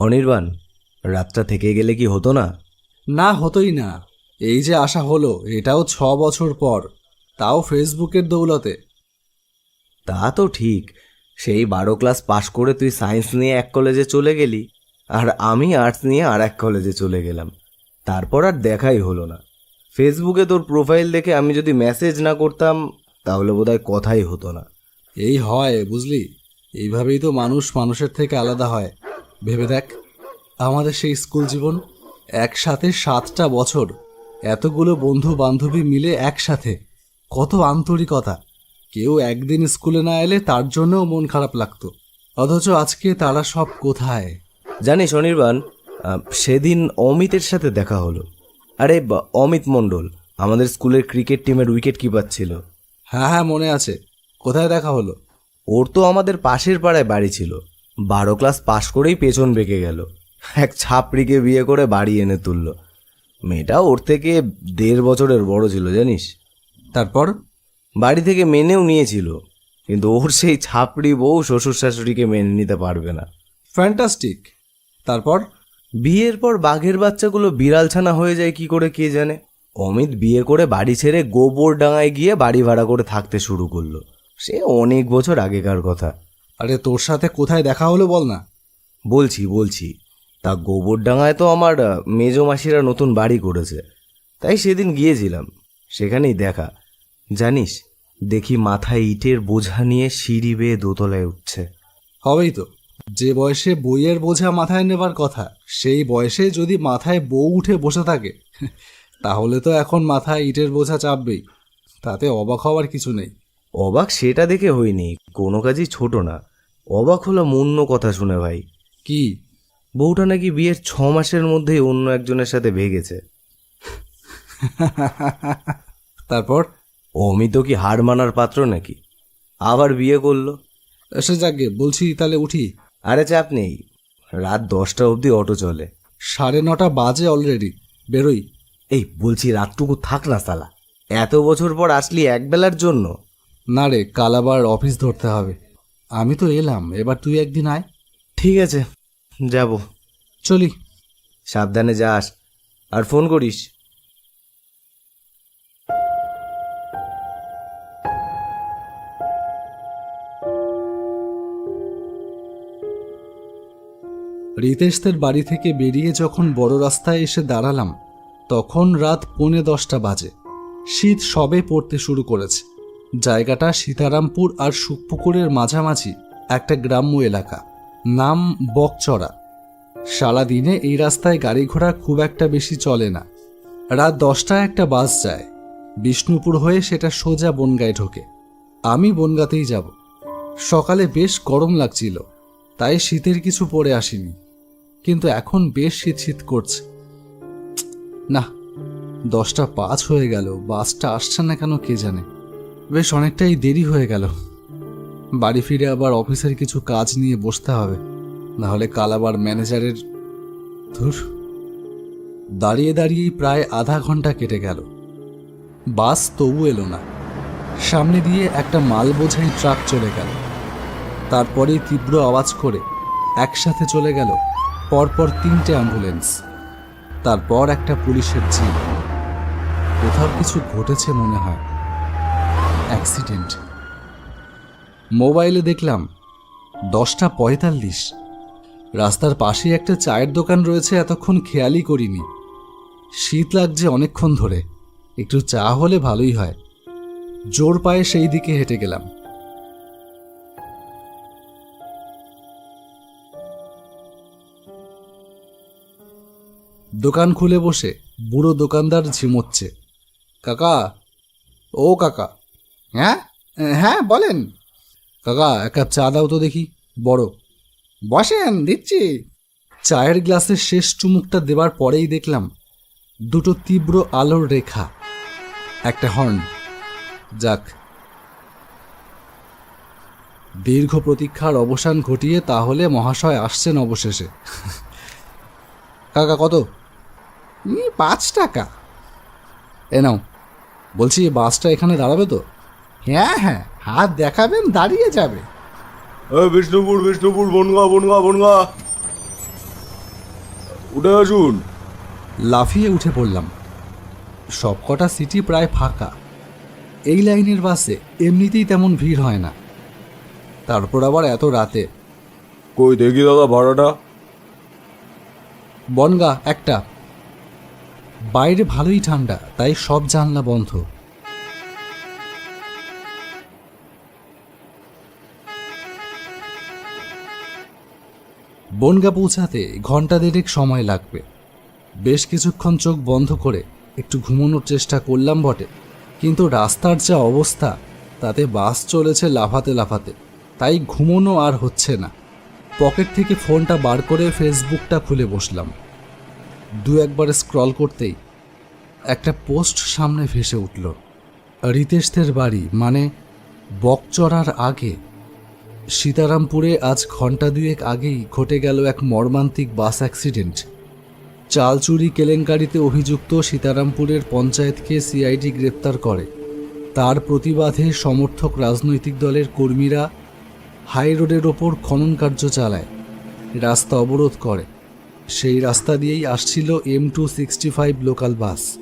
অনির্বাণ রাতটা থেকে গেলে কি হতো না? না হতোই না। এই যে আশা হলো এটাও ছ বছর পর তাও ফেসবুকের দৌলতে। তা তো ঠিক। সেই বারো ক্লাস পাশ করে তুই সায়েন্স নিয়ে এক কলেজে চলে গেলি আর আমি আর্টস নিয়ে আর এক কলেজে চলে গেলাম। তারপর আর দেখাই হলো না। ফেসবুকে তোর প্রোফাইল দেখে আমি যদি মেসেজ না করতাম তাহলে বোধহয় কথাই হতো না। এই হয় বুঝলি? এইভাবেই তো মানুষ মানুষের থেকে আলাদা হয়। ভেবে দেখ আমাদের সেই স্কুল জীবন একসাথে সাতটা বছর এতগুলো বন্ধু বান্ধবী মিলে একসাথে কত আন্তরিকতা। কেউ একদিন স্কুলে না এলে তার জন্যও মন খারাপ লাগতো। অথচ আজকে তারা সব কোথায়? জানিস অনির্বাণ আহ, সেদিন অমিতের সাথে দেখা হলো। আরে বা- অমিত মণ্ডল আমাদের স্কুলের ক্রিকেট টিমের উইকেট কিপার ছিল। হ্যাঁ হ্যাঁ মনে আছে। কোথায় দেখা হলো? ওর তো আমাদের পাশের পাড়ায় বাড়ি ছিল। বারো ক্লাস পাশ করেই পেছন বেঁকে গেল। এক ছাপড়িকে বিয়ে করে বাড়ি এনে তুলল। মেয়েটা ওর থেকে দেড় বছরের বড় ছিল, জানিস? তারপর? বাড়ি থেকে মেনেও নিয়েছিল, কিন্তু ওর সেই ছাপড়ি বউ শ্বশুর শাশুড়িকে মেনে নিতে পারবে না। ফ্যান্টাস্টিক তারপর? বিয়ের পর বাঘের বাচ্চাগুলো বিড়াল ছানা হয়ে যায়, কি করে কে জানে? অমিত বিয়ে করে বাড়ি ছেড়ে গোবর ডাঙায় গিয়ে বাড়ি ভাড়া করে থাকতে শুরু করল। সে অনেক বছর আগেকার কথা। আরে তোর সাথে কোথায় দেখা হলো বল না। বলছি বলছি। তা গোবরডাঙ্গায় তো আমার মেজো মাসিরা নতুন বাড়ি করেছে। তাই সেদিন গিয়েছিলাম সেখানেই দেখা। জানিস দেখি মাথায় ইটের বোঝা নিয়ে সিঁড়ি বেয়ে দোতলায় উঠছে। হবেই তো। যে বয়সে বইয়ের বোঝা মাথায় নেবার কথা সেই বয়সে যদি মাথায় বউ উঠে বসে থাকে তাহলে তো এখন মাথায় ইটের বোঝা চাপবেই। তাতে অবাক হওয়ার কিছু নেই। অবাক সেটা দেখে হয়নি কোনো কাজই ছোট না। অবাক হলো অন্য কথা শুনে ভাই। কি? বউটা নাকি বিয়ের ছ মাসের মধ্যেই অন্য একজনের সাথে ভেগেছে। তারপর? অমিত কি হার মানার পাত্র নাকি? আবার বিয়ে করল? এসে যাকে বলছি তাহলে উঠি। আরে চাপ নেই রাত দশটা অবধি অটো চলে। সাড়ে নটা বাজে অলরেডি বেরোই। এই বলছি রাতটুকু থাক না সালা। এত বছর পর আসলি একবেলার জন্য। না রে কাল আবার অফিস ধরতে হবে। আমি তো এলাম এবার তুই একদিন আয়। ঠিক আছে যাব। চলি। সাবধানে যাস আর ফোন করিস। রিতেশদের বাড়ি থেকে বেরিয়ে যখন বড় রাস্তায় এসে দাঁড়ালাম তখন রাত পৌনে দশটা বাজে। শীত সবে পড়তে শুরু করেছে। জায়গাটা সীতারামপুর আর সুখপুকুরের মাঝামাঝি, একটা গ্রাম্য এলাকা। নাম বকচড়া। সারাদিনে এই রাস্তায় গাড়ি ঘোড়া খুব একটা বেশি চলে না। রাত দশটায় একটা বাস যায়। বিষ্ণুপুর হয়ে সেটা সোজা বনগায় ঢোকে। আমি বনগাতেই যাব। সকালে বেশ গরম লাগছিল, তাই শীতের কিছু পরে আসিনি। কিন্তু এখন বেশ শীত শীত করছে। না দশটা পাঁচ হয়ে গেল, বাসটা আসছে না কেন কে জানে। বেশ অনেকটাই দেরি হয়ে গেল। বাড়ি ফিরে আবার অফিসের কিছু কাজ নিয়ে বসতে হবে। নাহলে কাল আবার ম্যানেজারের ধুর। দাঁড়িয়ে দাঁড়িয়েই প্রায় আধা ঘণ্টা কেটে গেল। বাস তবু এলো না। সামনে দিয়ে একটা মাল বোঝাই ট্রাক চলে গেল। তারপরেই তীব্র আওয়াজ করে একসাথে চলে গেল পরপর তিনটে অ্যাম্বুলেন্স। তারপর একটা পুলিশের জিপ কোথাও কিছু ঘটেছে মনে হয়। অ্যাক্সিডেন্ট। মোবাইলে দেখলাম দশটা পঁয়তাল্লিশ। রাস্তার পাশেই একটা চায়ের দোকান রয়েছে, এতক্ষণ খেয়ালই করিনি। শীত লাগছে অনেকক্ষণ ধরে। একটু চা হলে ভালোই হয়। জোর পায়ে সেই দিকে হেঁটে গেলাম। দোকান খুলে বসে, বুড়ো দোকানদার ঝিমোচ্ছে। কাকা, ও কাকা হ্যাঁ? হ্যাঁ বলেন। কাকা, এক কাপ চা দাও তো দেখি, বড়। বসেন, দিচ্ছি। চায়ের গ্লাসের শেষ চুমুকটা দেবার পরেই দেখলাম দুটো তীব্র আলোর রেখা, একটা হর্ন। যাক। দীর্ঘ প্রতীক্ষার অবসান ঘটিয়ে তাহলে মহাশয় আসছেন অবশেষে। কাকা, কত? পাঁচ টাকা। এ নাও, বলছি, বাসটা এখানে দাঁড়াবে তো? হ্যাঁ হ্যাঁ হাত দেখাবেন দাঁড়িয়ে যাবে। বিষ্ণুপুর বিষ্ণুপুর বনগা বনগা বনগা। উঠে আসুন। লাফিয়ে উঠে পড়লাম। সবকটা সিটি প্রায় ফাঁকা। এই লাইনের বাসে এমনিতেই তেমন ভিড় হয় না। তারপর আবার এত রাতে। কই দেখি দাদা ভাড়াটা? বনগা একটা। বাইরে ভালোই ঠান্ডা তাই সব জানলা বন্ধ। বনগা পৌঁছাতে ঘণ্টা দেড়েক সময় লাগবে। বেশ কিছুক্ষণ চোখ বন্ধ করে একটু ঘুমানোর চেষ্টা করলাম বটে, কিন্তু রাস্তার যা অবস্থা, তাতে বাস চলেছে লাফাতে লাফাতে, তাই ঘুমোনো আর হচ্ছে না। পকেট থেকে ফোনটা বার করে ফেসবুকটা খুলে বসলাম। দু একবার স্ক্রল করতেই একটা পোস্ট সামনে ভেসে উঠল রিতেশদের বাড়ি মানে বকচড়ার আগে সীতারামপুরে আজ ঘণ্টা দুয়েক আগেই ঘটে গেল এক মর্মান্তিক বাস অ্যাক্সিডেন্ট। চাল চুরি কেলেঙ্কারিতে অভিযুক্ত সীতারামপুরের পঞ্চায়েতকে সিআইডি গ্রেপ্তার করে। তার প্রতিবাদে সমর্থক রাজনৈতিক দলের কর্মীরা হাই রোডের ওপর খনন কার্য চালায়, রাস্তা অবরোধ করে। সেই রাস্তা দিয়েই আসছিল M two sixty five local bus.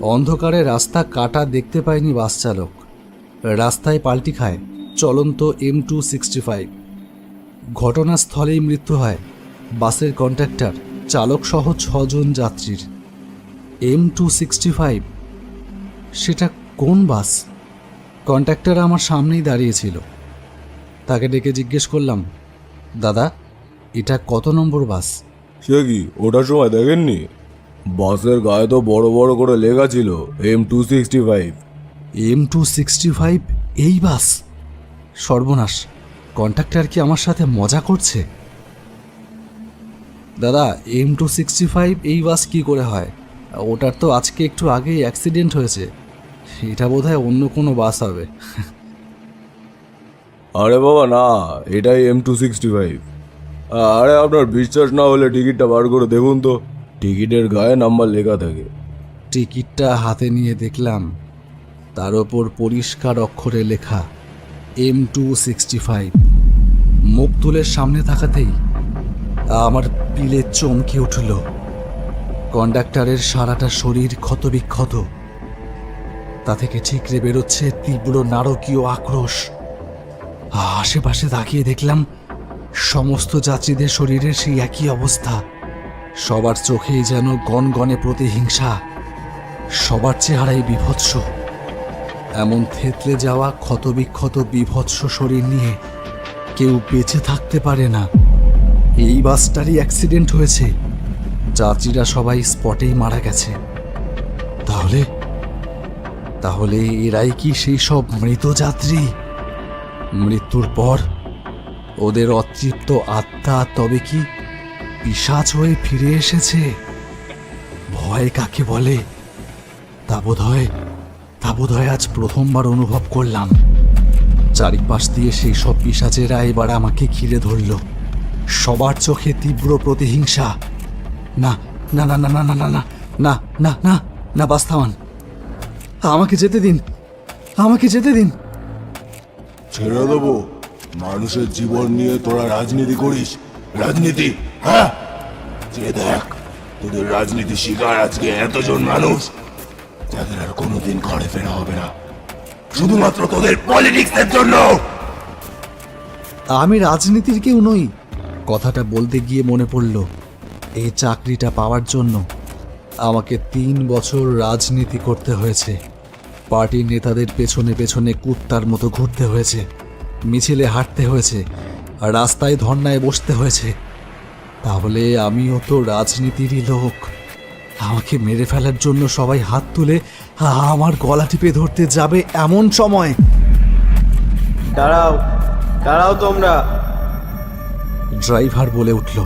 অন্ধকারে রাস্তা কাটা দেখতে পায়নি বাস চালক। রাস্তায় পাল্টি খায়। চলন্ত এম টু সিক্সটি ফাইভ। ঘটনাস্থলেই মৃত্যু হয় বাসের কন্ট্রাক্টর চালক সহ ছজন যাত্রীর। এম টু সিক্সটি ফাইভ সেটা কোন বাস? কন্ট্রাক্টর আমার সামনেই দাঁড়িয়েছিল। তাকে ডেকে জিজ্ঞেস করলাম দাদা এটা কত নম্বর বাস? সে কি? ওটার সময় দেখেননি? বাসের গায়ে তো বড় বড় করে লেখা ছিল M two sixty five. M two sixty five এই বাস? সর্বনাশ। কন্ট্রাক্টর কি আমার সাথে মজা করছে? দাদা এম টু সিক্সটি ফাইভ এই বাস কি করে হয়? ওটার তো আজকে একটু আগেই অ্যাক্সিডেন্ট হয়েছে। এটা বোধহয় অন্য কোনো বাস হবে। আরে বাবা না এটাই এম টু সিক্সটি ফাইভ আরে আপনার বিশ্বাস না হলে টিকিটটা বার করে দেখুন তো। টিকিটের গায়ে নাম্বার লেখা থাকে। টিকিটটা হাতে নিয়ে দেখলাম। তার ওপর পরিষ্কার অক্ষরে লেখা এম টু সিক্সটি ফাইভ মুখ তুলের সামনে থাকাতেই আমার পিলে চমকে উঠল। কন্ডাক্টরের সারাটা শরীর ক্ষতবিক্ষত। তা থেকে ঠিকরে বেরোচ্ছে তীব্র নারকীয় আক্রোশ। আশেপাশে তাকিয়ে দেখলাম সমস্ত যাত্রীদের শরীরের সেই একই অবস্থা। সবার চোখেই যেন গনগনে প্রতিহিংসা। সবার চেহারাই বিভৎস। এমন থেতলে যাওয়া ক্ষতবিক্ষত বিভৎস শরীর নিয়ে কেউ বেঁচে থাকতে পারে না। এই বাসটারই অ্যাক্সিডেন্ট হয়েছে। যাত্রীরা সবাই স্পটেই মারা গেছে। তাহলে? তাহলে এরাই কি সেই সব মৃত যাত্রী? মৃত্যুর পর ওদের অতৃপ্ত আত্মা তবে কি পিসাচ হয়ে ফিরে এসেছে? ভয় কাকে বলে? তা বোধ হয় তা বোধহয় আজ প্রথমবার অনুভব করলাম চারিপাশ দিয়ে সেই সব পিসাচেরা এবার আমাকে ঘিরে ধরল সবার চোখে তীব্র প্রতিহিংসা না না না না না না না না না না না না বাস থামান আমাকে যেতে দিন আমাকে যেতে দিন ছেড়ে দেবো মানুষের জীবন নিয়ে তোরা রাজনীতি করিস রাজনীতি হ্যাঁ যে দেখ তোদের রাজনীতি শিকার আজকে এতজন মানুষ যাদের আর কোনোদিন ঘরে ফেরা হবে না। শুধুমাত্র তোদের পলিটিক্সের জন্য। আমি রাজনীতির কেউ নই, কথাটা বলতে গিয়ে মনে পড়ল এই চাকরিটা পাওয়ার জন্য আমাকে তিন বছর রাজনীতি করতে হয়েছে। পার্টির নেতাদের পেছনে পেছনে কুত্তার মতো ঘুরতে হয়েছে, মিছিলে হাঁটতে হয়েছে, রাস্তায় ধর্নায় বসতে হয়েছে। তাহলে আমিও তো রাজনীতিরই লোক। আমাকে মেরে ফেলার জন্য সবাই হাত তুলে আমার গলা টিপে ধরতে যাবে এমন সময়। দাঁড়াও দাঁড়াও তোমরা। ড্রাইভার বলে উঠল।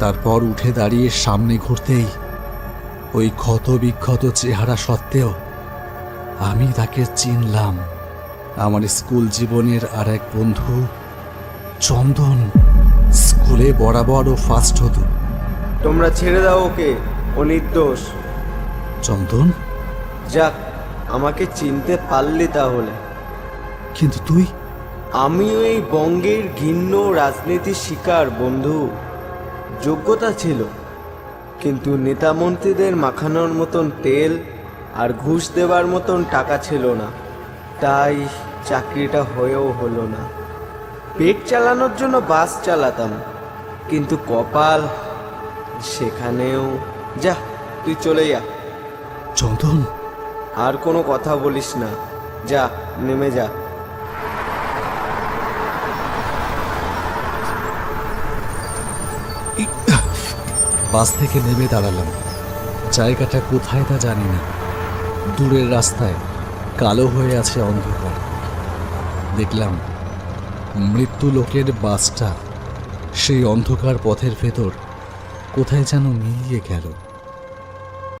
তারপর উঠে দাঁড়িয়ে সামনে ঘুরতেই ওই ক্ষত বিক্ষত চেহারা সত্ত্বেও আমি তাকে চিনলাম। আমার স্কুল জীবনের আর এক বন্ধু চন্দন স্কুলে বরাবর ও ফার্স্ট হতো। তোমরা ছেড়ে দাও ওকে। ও নির্দোষ চন্দন? যাক আমাকে চিনতে পারলি তাহলে। কিন্তু তুই? আমিও এই বঙ্গের ঘিন্ন রাজনীতির শিকার বন্ধু। যোগ্যতা ছিল কিন্তু নেতা মন্ত্রীদের মাখানোর মতন তেল আর ঘুষ দেওয়ার মতন টাকা ছিল না। তাই চাকরিটা হয়েও হলো না। পেট চালানোর জন্য বাস চালাতাম কিন্তু কপাল সেখানেও যা তুই চলে যা। চন্দন। আর কোনো কথা বলিস না। যা নেমে যা। বাস থেকে নেমে দাঁড়ালাম। জায়গাটা কোথায় তা জানি না। দূরের রাস্তায় কালো হয়ে আছে অন্ধকার। দেখলাম মৃত্যু লোকের বাসটা সেই অন্ধকার পথের ভেতর কোথায় যেন মিলিয়ে গেল।